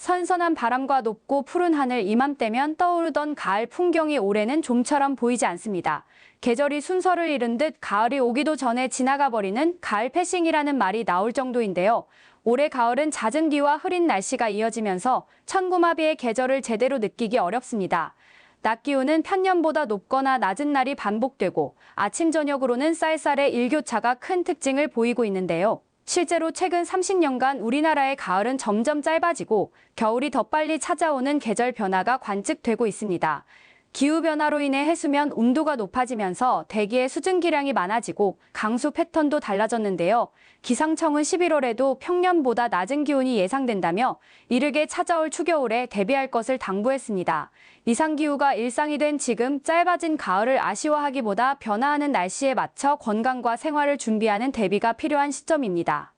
선선한 바람과 높고 푸른 하늘 이맘때면 떠오르던 가을 풍경이 올해는 좀처럼 보이지 않습니다. 계절이 순서를 잃은 듯 가을이 오기도 전에 지나가 버리는 가을 패싱이라는 말이 나올 정도인데요. 올해 가을은 잦은 비와 흐린 날씨가 이어지면서 천고마비의 계절을 제대로 느끼기 어렵습니다. 낮 기온은 평년보다 높거나 낮은 날이 반복되고 아침 저녁으로는 쌀쌀의 일교차가 큰 특징을 보이고 있는데요. 실제로 최근 30년간 우리나라의 가을은 점점 짧아지고 겨울이 더 빨리 찾아오는 계절 변화가 관측되고 있습니다. 기후변화로 인해 해수면 온도가 높아지면서 대기의 수증기량이 많아지고 강수 패턴도 달라졌는데요. 기상청은 11월에도 평년보다 낮은 기온이 예상된다며 이르게 찾아올 추겨울에 대비할 것을 당부했습니다. 이상기후가 일상이 된 지금 짧아진 가을을 아쉬워하기보다 변화하는 날씨에 맞춰 건강과 생활을 준비하는 대비가 필요한 시점입니다.